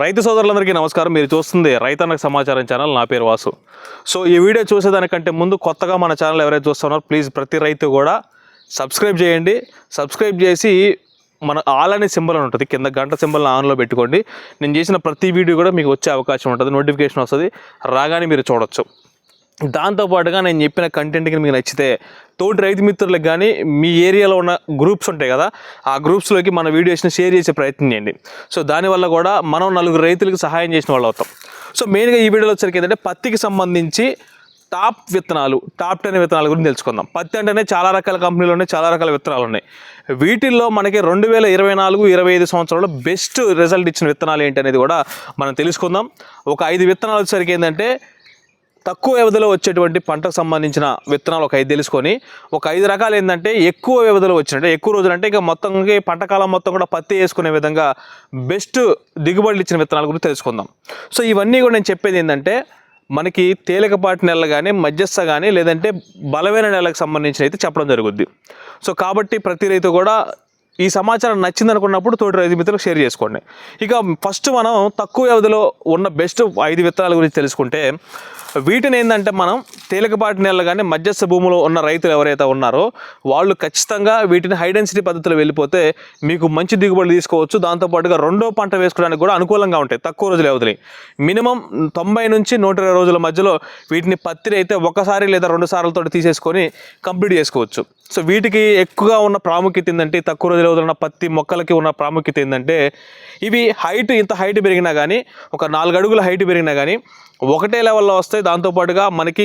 రైతు సోదరులందరికీ నమస్కారం. మీరు చూస్తుంది రైతన్నకు సమాచారం ఛానల్. నా పేరు వాసు. సో ఈ వీడియో చూసేదానికంటే ముందు కొత్తగా మన ఛానల్ ఎవరైతే చూస్తున్నారో ప్లీజ్ ప్రతి రైతు కూడా సబ్స్క్రైబ్ చేయండి. సబ్స్క్రైబ్ చేసి మన ఆల్ అనే సింబల్ ఉంటుంది. కింద గంట సింబల్ని ఆన్లో పెట్టుకోండి. నేను చేసిన ప్రతి వీడియో కూడా మీకు వచ్చే అవకాశం ఉంటుంది. నోటిఫికేషన్ వస్తుంది. రాగానే మీరు చూడొచ్చు. దాంతోపాటుగా నేను చెప్పిన కంటెంట్కి మీకు నచ్చితే తోటి రైతు మిత్రులకు కానీ మీ ఏరియాలో ఉన్న గ్రూప్స్ ఉంటాయి కదా ఆ గ్రూప్స్లోకి మన వీడియోస్ని షేర్ చేసే ప్రయత్నం చేయండి. సో దానివల్ల కూడా మనం నలుగురు రైతులకు సహాయం చేసిన వాళ్ళు అవుతాం. సో మెయిన్గా ఈ వీడియోలో వచ్చరికి ఏంటంటే పత్తికి సంబంధించి టాప్ విత్తనాలు టాప్ టెన్ విత్తనాల గురించి తెలుసుకుందాం. పత్తి అంటేనే చాలా రకాల కంపెనీలు ఉన్నాయి చాలా రకాల విత్తనాలు ఉన్నాయి. వీటిల్లో మనకి రెండు వేల ఇరవై నాలుగు ఇరవై ఐదు సంవత్సరాల్లో బెస్ట్ రిజల్ట్ ఇచ్చిన విత్తనాలు ఏంటి అనేది కూడా మనం తెలుసుకుందాం. ఒక ఐదు విత్తనాలు వచ్చేసరికి ఏంటంటే తక్కువ వ్యవధిలో వచ్చేటువంటి పంటకు సంబంధించిన విత్తనాలు ఒక ఐదు తెలుసుకొని ఒక ఐదు రకాలు ఏంటంటే ఎక్కువ వ్యవధిలో వచ్చినట్టే ఎక్కువ రోజులు అంటే ఇక మొత్తంకి పంట కాలం మొత్తం కూడా పత్తి వేసుకునే విధంగా బెస్ట్ దిగుబడులు ఇచ్చిన విత్తనాల గురించి తెలుసుకుందాం. సో ఇవన్నీ కూడా నేను చెప్పేది ఏంటంటే మనకి తేలికపాటి నెలలు కానీ మధ్యస్థ కానీ లేదంటే బలమైన నెలకు సంబంధించిన అయితే చెప్పడం జరుగుద్ది. సో కాబట్టి ప్రతి రైతు కూడా ఈ సమాచారం నచ్చింది అనుకున్నప్పుడు తోటి రైతు మిత్రులకు షేర్ చేసుకోండి. ఇక ఫస్ట్ మనం తక్కువ వ్యవధిలో ఉన్న బెస్ట్ ఐదు విత్తనాల గురించి తెలుసుకుంటే వీటిని ఏంటంటే మనం తేలికపాటి నెలలు కానీ మధ్యస్థ భూములో ఉన్న రైతులు ఎవరైతే ఉన్నారో వాళ్ళు ఖచ్చితంగా వీటిని హై డెన్సిటీ పద్ధతిలో వెళ్ళిపోతే మీకు మంచి దిగుబడి తీసుకోవచ్చు. దాంతోపాటుగా రెండో పంట వేసుకోవడానికి కూడా అనుకూలంగా ఉంటాయి. తక్కువ రోజులు వ్యవధిని. మినిమం తొంభై నుంచి నూట ఇరవై రోజుల మధ్యలో వీటిని పత్తిని అయితే ఒకసారి లేదా రెండు సార్లతో తీసేసుకొని కంప్లీట్ చేసుకోవచ్చు. సో వీటికి ఎక్కువగా ఉన్న ప్రాముఖ్యత ఏంటంటే తక్కువ రోజులు ఉన్న పత్తి మొక్కలకి ఉన్న ప్రాముఖ్యత ఏంటంటే ఇవి హైట్ ఇంత హైట్ పెరిగినా కానీ ఒక నాలుగు అడుగుల హైట్ పెరిగినా కానీ ఒకటే లెవెల్లో వస్తాయి దాంతోపాటుగా మనకి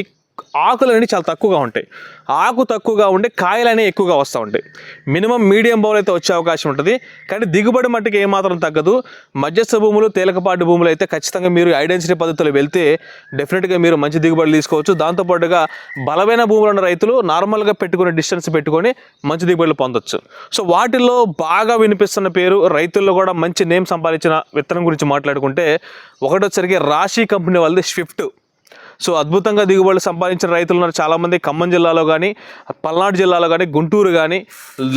ఆకులు అనేవి చాలా తక్కువగా ఉంటాయి. ఆకు తక్కువగా ఉండి కాయలు అనేవి ఎక్కువగా వస్తూ ఉంటాయి. మినిమం మీడియం బౌల్ అయితే వచ్చే అవకాశం ఉంటుంది. కానీ దిగుబడి మట్టుకు ఏమాత్రం తగ్గదు. మధ్యస్థ భూములు తేలికపాటి భూములు అయితే ఖచ్చితంగా మీరు ఐడెన్సిటీ పద్ధతిలో వెళ్తే డెఫినెట్గా మీరు మంచి దిగుబడి తీసుకోవచ్చు. దాంతోపాటుగా బలమైన భూములు ఉన్న రైతులు నార్మల్గా పెట్టుకునే డిస్టెన్స్ పెట్టుకొని మంచి దిగుబడులు పొందొచ్చు. సో వాటిల్లో బాగా వినిపిస్తున్న పేరు రైతుల్లో కూడా మంచి నేమ్ సంపాదించిన విత్తనం గురించి మాట్లాడుకుంటే ఒకటొచ్చరికి రాశి కంపెనీ వాళ్ళది స్విఫ్ట్ సో అద్భుతంగా దిగుబడులు సంపాదించిన రైతులు ఉన్నారు. చాలామంది ఖమ్మం జిల్లాలో కానీ పల్నాడు జిల్లాలో కానీ గుంటూరు కానీ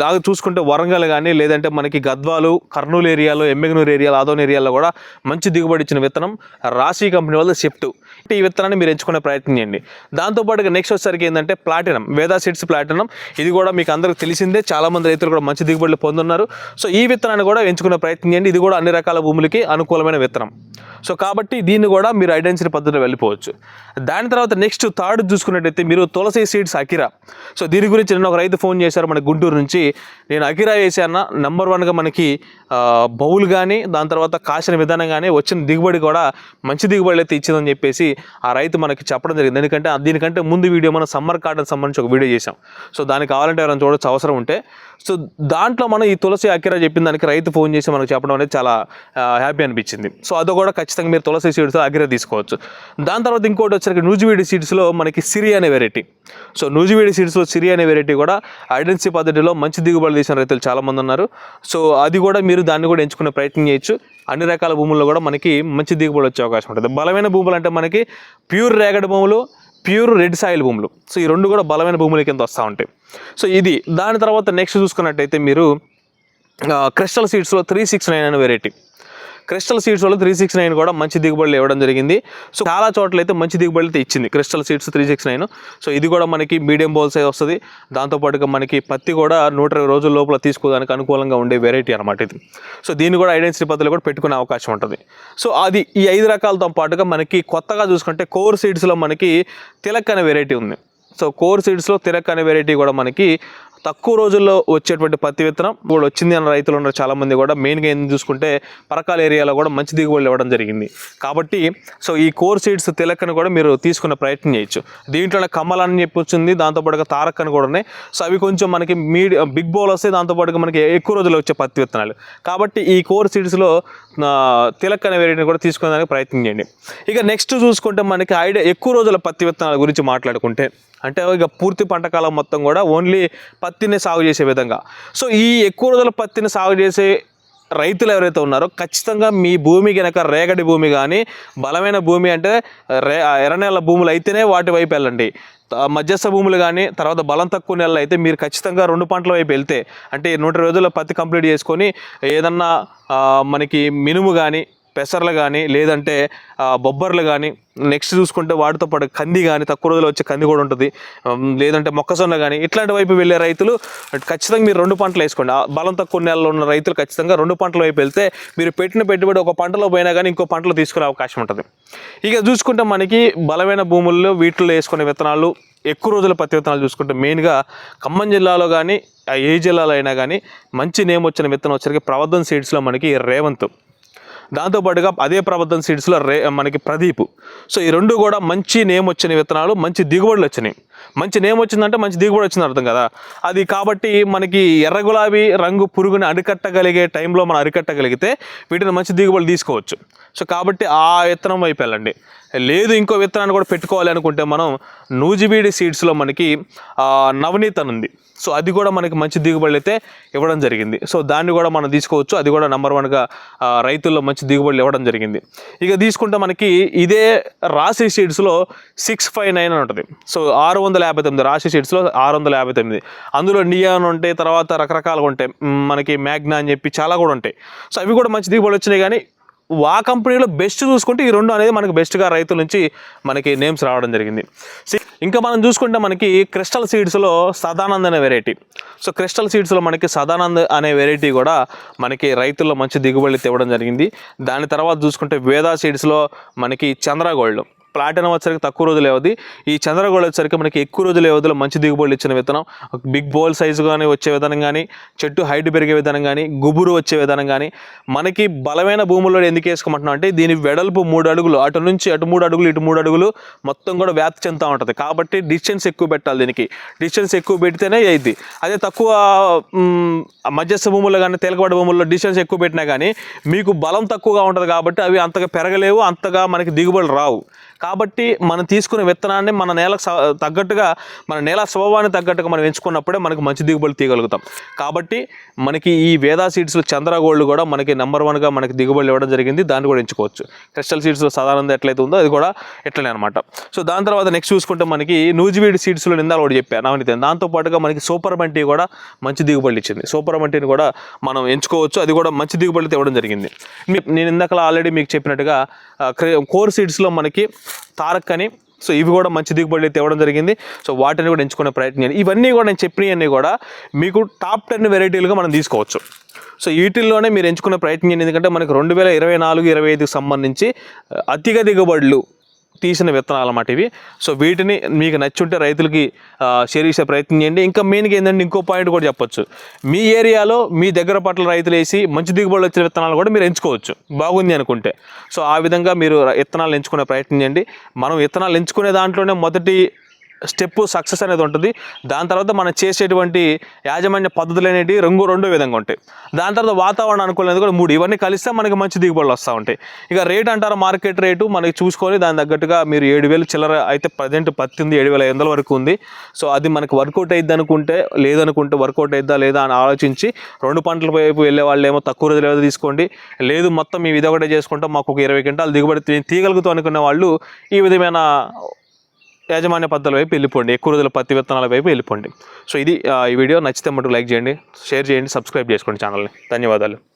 లాగా చూసుకుంటే వరంగల్ కానీ లేదంటే మనకి గద్వాలు కర్నూలు ఏరియాలో ఎమ్మెగనూరు ఏరియాలో ఆదోన్ ఏరియాలో కూడా మంచి దిగుబడి ఇచ్చిన విత్తనం రాశి కంపెనీ వల్ల షిఫ్ట్. ఈ విత్తనాన్ని మీరు ఎంచుకునే ప్రయత్నం చేయండి. దాంతోపాటుగా నెక్స్ట్ వచ్చేసరికి ఏంటంటే ప్లాటినం వేదా సీడ్స్ ప్లాటినం ఇది కూడా మీకు అందరికి తెలిసిందే. చాలామంది రైతులు కూడా మంచి దిగుబడులు పొందున్నారు. సో ఈ విత్తనాన్ని కూడా ఎంచుకునే ప్రయత్నం చేయండి. ఇది కూడా అన్ని రకాల భూములకి అనుకూలమైన విత్తనం. సో కాబట్టి దీన్ని కూడా మీరు ఐడెన్సిటీ పద్ధతిలో వెళ్ళిపోవచ్చు. దాని తర్వాత నెక్స్ట్ థర్డ్ చూసుకున్నట్టయితే మీరు తులసి సీడ్స్ అకిరా. సో దీని గురించి నేను ఒక రైతు ఫోన్ చేశారు మన గుంటూరు నుంచి. నేను అకిరా వేసాన నెంబర్ వన్గా మనకి బౌల్ కానీ దాని తర్వాత కాసిన విధానం కానీ వచ్చిన దిగుబడి కూడా మంచి దిగుబడి అయితే ఇచ్చిందని చెప్పేసి ఆ రైతు మనకి చెప్పడం జరిగింది. ఎందుకంటే ఆ- దీనికంటే ముందు వీడియో మనం సమ్మర్ కాటన్ సంబంధించి ఒక వీడియో చేసాం సో దానికి కావాలంటే ఎవరైనా చూడొచ్చు అవసరం ఉంటే. సో దాంట్లో మనం ఈ తులసి అకిరా చెప్పిన దానికి రైతు ఫోన్ చేసి మనకు చెప్పడం అనేది చాలా హ్యాపీ అనిపించింది. సో అది కూడా ఖచ్చితంగా మీరు తులసి సీడ్స్తో అకిరా తీసుకోవచ్చు. దాని తర్వాత ఇంకోటి వచ్చరికి నూజివీడి సీడ్స్లో మనకి సిరి అనే వెరైటీ. సో నూజివీడి సీడ్స్లో సిరి అనే వెరైటీ కూడా ఐడెన్సీ పద్ధతిలో మంచి దిగుబడి తీసిన రైతులు చాలామంది ఉన్నారు. సో అది కూడా మీరు దాన్ని కూడా ఎంచుకునే ప్రయత్నం చేయొచ్చు. అన్ని రకాల భూముల్లో కూడా మనకి మంచి దిగుబడి వచ్చే అవకాశం ఉంటుంది. బలమైన భూములు అంటే మనకి ప్యూర్ రేగడి భూములు ప్యూర్ రెడ్ సాయిల్ భూములు. సో ఈ రెండు కూడా బలమైన భూముల కింద వస్తూ ఉంటాయి. సో ఇది దాని తర్వాత నెక్స్ట్ చూసుకున్నట్టయితే మీరు క్రిస్టల్ సీడ్స్లో త్రీ సిక్స్ నైన్ అనే వెరైటీ క్రిస్టల్ సీడ్స్ వల్ల త్రీ సిక్స్ నైన్ కూడా మంచి దిగుబడులు ఇవ్వడం జరిగింది. సో చాలా చోట్ల అయితే మంచి దిగుబడులు అయితే ఇచ్చింది crystal seeds three six nine so ఇది కూడా మనకి మీడియం బోల్ సైజ్ వస్తుంది. దాంతోపాటుగా మనకి పత్తి కూడా నూట ఇరవై రోజుల లోపల తీసుకోవడానికి అనుకూలంగా ఉండే వెరైటీ అనమాట ఇది. సో దీన్ని కూడా ఐడెన్సిటీ పద్ధతిలో కూడా పెట్టుకునే అవకాశం ఉంటుంది. సో అది ఈ ఐదు రకాలతో పాటుగా మనకి కొత్తగా చూసుకుంటే కోర్ సీడ్స్లో మనకి తిలక్ అనే వెరైటీ ఉంది. సో కోర్ సీడ్స్లో తిరక్ అనే వెరైటీ కూడా మనకి తక్కువ రోజుల్లో వచ్చేటువంటి పత్తి విత్తనం కూడా వచ్చింది అన్న రైతులు ఉన్నారు చాలామంది కూడా. మెయిన్గా ఏం చూసుకుంటే పరకాల ఏరియాలో కూడా మంచి దిగుబడులు ఇవ్వడం జరిగింది. కాబట్టి సో ఈ కోర్ సీడ్స్ తిలకని కూడా మీరు తీసుకునే ప్రయత్నం చేయొచ్చు. దీంట్లో కమల్ అని చెప్పి వచ్చింది దాంతోపాటుగా తారక్ అని కూడా ఉన్నాయి. సో అవి కొంచెం మనకి మీడి బిగ్ బౌల్ వస్తాయి దాంతోపాటుగా మనకి ఎక్కువ రోజులు వచ్చే పత్తి విత్తనాలు. కాబట్టి ఈ కోర్ సీడ్స్లో తిలక్ అనే వెరైటీని కూడా తీసుకునేదానికి ప్రయత్నం చేయండి. ఇక నెక్స్ట్ చూసుకుంటే మనకి ఐడియా ఎక్కువ రోజుల పత్తి విత్తనాల గురించి మాట్లాడుకుంటే అంటే ఇక పూర్తి పంట కాలం మొత్తం కూడా ఓన్లీ పత్తిని సాగు చేసే విధంగా. సో ఈ ఎక్కువ రోజుల పత్తిని సాగు చేసే రైతులు ఎవరైతే ఉన్నారో ఖచ్చితంగా మీ భూమి కనుక రేగడి భూమి కానీ బలమైన భూమి అంటే రే ఎర్రనేల భూములు అయితేనే వాటి వైపు వెళ్ళండి. మధ్యస్థ భూములు కానీ తర్వాత బలం తక్కువ నెలలు అయితే మీరు ఖచ్చితంగా రెండు పంటల వైపు వెళ్తే అంటే నూట రోజుల్లో పత్తి కంప్లీట్ చేసుకొని ఏదన్నా మనకి మినుము కానీ పెసర్లు కానీ లేదంటే బొబ్బర్లు కానీ నెక్స్ట్ చూసుకుంటే వాటితో పాటు కంది కానీ తక్కువ రోజులు వచ్చే కంది కూడా ఉంటుంది. లేదంటే మొక్కజొన్న కానీ ఇట్లాంటి వైపు వెళ్ళే రైతులు ఖచ్చితంగా మీరు రెండు పంటలు వేసుకోండి. ఆ బలం తక్కువ నెలలో ఉన్న రైతులు ఖచ్చితంగా రెండు పంటల వైపు వెళ్తే మీరు పెట్టిన పెట్టుబడి ఒక పంటలో పోయినా కానీ ఇంకో పంటలో తీసుకునే అవకాశం ఉంటుంది. ఇక చూసుకుంటే మనకి బలమైన భూముల్లో వీటిలో వేసుకునే విత్తనాలు ఎక్కువ రోజుల పత్తి విత్తనాలు చూసుకుంటే మెయిన్గా ఖమ్మం జిల్లాలో కానీ ఏ జిల్లాలో అయినా కానీ మంచి నేమ్ వచ్చిన విత్తనం వచ్చరికి ప్రవర్ధన్ సీడ్స్లో మనకి రేవంత్. దాంతోపాటుగా అదే ప్రబద్ధం సీడ్స్లో రే మనకి ప్రదీప్. సో ఈ రెండు కూడా మంచి నేమ్ వచ్చిన విత్తనాలు మంచి దిగుబడులు వచ్చినాయి మంచి నేమ్ వచ్చిందంటే మంచి దిగుబడి వచ్చింది అర్థం కదా. అది కాబట్టి మనకి ఎర్ర గులాబీ రంగు పురుగుని అరికట్టగలిగే టైంలో మనం అరికట్టగలిగితే వీటిని మంచి దిగుబడి తీసుకోవచ్చు. సో కాబట్టి ఆ విత్తనం వైపు వెళ్ళండి. లేదు ఇంకో విత్తనాన్ని కూడా పెట్టుకోవాలి అనుకుంటే మనం నూజిబీడి సీడ్స్లో మనకి ఆ, నవనీత్ అని ఉంది. సో అది కూడా మనకి మంచి దిగుబడులు అయితే ఇవ్వడం జరిగింది. సో దాన్ని కూడా మనం తీసుకోవచ్చు. అది కూడా నెంబర్ వన్గా రైతుల్లో మంచి దిగుబడులు ఇవ్వడం జరిగింది. ఇక తీసుకుంటే మనకి ఇదే రాశి సీడ్స్లో సిక్స్ ఫైవ్ నైన్ అని ఉంటుంది. సో ఆరు వందల యాభై తొమ్మిది రాశి సీడ్స్లో ఆరు వందల యాభై తొమ్మిది. అందులో నియాన్ ఉంటాయి తర్వాత రకరకాలుగా ఉంటాయి. మనకి మ్యాగ్నా అని చెప్పి చాలా కూడా ఉంటాయి. సో అవి కూడా మంచి దిగుబడి వచ్చినాయి కానీ ఆ కంపెనీలో బెస్ట్ చూసుకుంటే ఈ రెండు అనేది మనకి బెస్ట్గా రైతుల నుంచి మనకి నేమ్స్ రావడం జరిగింది. ఇంకా మనం చూసుకుంటే మనకి క్రిస్టల్ సీడ్స్లో సదానంద్ అనే వెరైటీ సో క్రిస్టల్ సీడ్స్లో మనకి సదానంద్ అనే వెరైటీ కూడా మనకి రైతుల్లో మంచి దిగుబడి తేవడం జరిగింది. దాని తర్వాత చూసుకుంటే వేదా సీడ్స్లో మనకి చంద్రగోల్డ్. ప్లాటినం వచ్చరికి తక్కువ రోజులు వ్యవధి ఈ చంద్రగోళ వచ్చరికి మనకి ఎక్కువ రోజుల వ్యవధిలో మంచి దిగుబడులు ఇచ్చిన విత్తనం. బిగ్ బోల్ సైజు కానీ వచ్చే విధానం కానీ చెట్టు హైట్ పెరిగే విధానం కానీ గుబురు వచ్చే విధానం కానీ మనకి బలమైన భూముల్లో ఎందుకు వేసుకోమంటున్నాం అంటే దీని వెడల్పు మూడు అడుగులు అటు నుంచి అటు మూడు అడుగులు ఇటు మూడు అడుగులు మొత్తం కూడా వ్యాప్తి చెందుతూ ఉంటుంది. కాబట్టి డిస్టెన్స్ ఎక్కువ పెట్టాలి దీనికి. డిస్టెన్స్ ఎక్కువ పెడితేనే అయింది అదే తక్కువ మధ్యస్థ భూముల్లో కానీ తేలికపాటి భూముల్లో డిస్టెన్స్ ఎక్కువ పెట్టినా కానీ మీకు బలం తక్కువగా ఉంటుంది కాబట్టి అవి అంతగా పెరగలేవు అంతగా మనకి దిగుబడులు రావు. కాబట్టి మనం తీసుకునే విత్తనాన్ని మన నేలకు స- తగ్గట్టుగా మన నేల స్వభావానికి తగ్గట్టుగా మనం ఎంచుకున్నప్పుడే మనకి మంచి దిగుబడి తీయగలుగుతాం. కాబట్టి మనకి ఈ వేదా సీడ్స్లో చంద్ర గోల్డ్ కూడా మనకి నెంబర్ వన్గా మనకి దిగుబడులు ఇవ్వడం జరిగింది. దాన్ని కూడా ఎంచుకోవచ్చు. క్రిస్టల్ సీడ్స్లో సాధారణంగా ఎట్లయితే ఉందో అది కూడా ఎట్లనే అనమాట సో దాని తర్వాత నెక్స్ట్ చూసుకుంటే మనకి నూజివీడి సీడ్స్లో నిందాలు ఒకటి చెప్పాను నవనీత. దాంతో పాటుగా మనకి సూపర్ మంటీ కూడా మంచి దిగుబడులు ఇచ్చింది. సూపర్ మంటీని కూడా మనం ఎంచుకోవచ్చు. అది కూడా మంచి దిగుబడులు ఇవ్వడం జరిగింది. నేను ఇందాక ఆల్రెడీ మీకు చెప్పినట్టుగా క్రే- కోర్ సీడ్స్లో మనకి తారక్ అని. సో ఇవి కూడా మంచి దిగుబడి అయితే ఇవ్వడం జరిగింది. సో వాటిని కూడా ఎంచుకునే ప్రయత్నం చేయండి. ఇవన్నీ కూడా నేను చెప్పినవన్నీ కూడా మీకు టాప్ టెన్ వెరైటీలుగా మనం తీసుకోవచ్చు. సో వీటిల్లోనే మీరు ఎంచుకునే ప్రయత్నం చేయండి. ఎందుకంటే మనకు రెండు వేల ఇరవై నాలుగు ఇరవై ఐదుకి సంబంధించి అధిక దిగుబడులు తీసిన విత్తనాలు అన్నమాట ఇవి. సో వీటిని మీకు నచ్చుంటే రైతులకి షేర్ చేసే ప్రయత్నం చేయండి. ఇంకా మెయిన్గా ఏంటంటే ఇంకో పాయింట్ కూడా చెప్పొచ్చు. మీ ఏరియాలో మీ దగ్గర పట్ల రైతులు వేసి మంచి దిగుబడులు వచ్చిన విత్తనాలు కూడా మీరు ఎంచుకోవచ్చు. బాగుంది అనుకుంటే. సో ఆ విధంగా మీరు విత్తనాలు ఎంచుకునే ప్రయత్నం చేయండి. మనం విత్తనాలు ఎంచుకునే దాంట్లోనే మొదటి స్టెప్ సక్సెస్ అనేది ఉంటుంది. దాని తర్వాత మనం చేసేటువంటి యాజమాన్య పద్ధతులు అనేవి రంగు రెండో విధంగా ఉంటాయి. దాని తర్వాత వాతావరణ అనుకూలమైనది కూడా మూడు ఇవన్నీ కలిస్తే మనకి మంచి దిగుబడులు వస్తూ ఉంటాయి. ఇక రేట్ అంటారు మార్కెట్ రేటు మనకి చూసుకొని దాని తగ్గట్టుగా మీరు ఏడు వేలు చిల్లర అయితే ప్రజెంట్ పత్తి ఉంది ఏడు వేల ఐదు వందల వరకు ఉంది. సో అది మనకి వర్కౌట్ అయ్యిద్ది అనుకుంటే లేదనుకుంటే వర్కౌట్ అయిద్దా లేదా అని ఆలోచించి రెండు పంటల వైపు వెళ్ళే వాళ్ళు ఏమో తక్కువ రోజులు ఏదో తీసుకోండి. లేదు మొత్తం ఈ ఇది ఒకటే చేసుకుంటే మాకు ఒక ఇరవై క్వింటాలు దిగుబడి తీ- తీయగలుగుతాం అనుకునే వాళ్ళు ఈ విధమైన యాజమాన్య పద్ధతుల వైపు వెళ్ళిపోండి. ఎక్కువ రోజుల పత్తి విత్తనాల వైపు వెళ్ళిపోండి. సో ఇది ఆ, ఈ వీడియో. నచ్చితే మటుకు లైక్ చేయండి షేర్ చేయండి సబ్స్క్రైబ్ చేసుకోండి ఛానల్ని. ధన్యవాదాలు.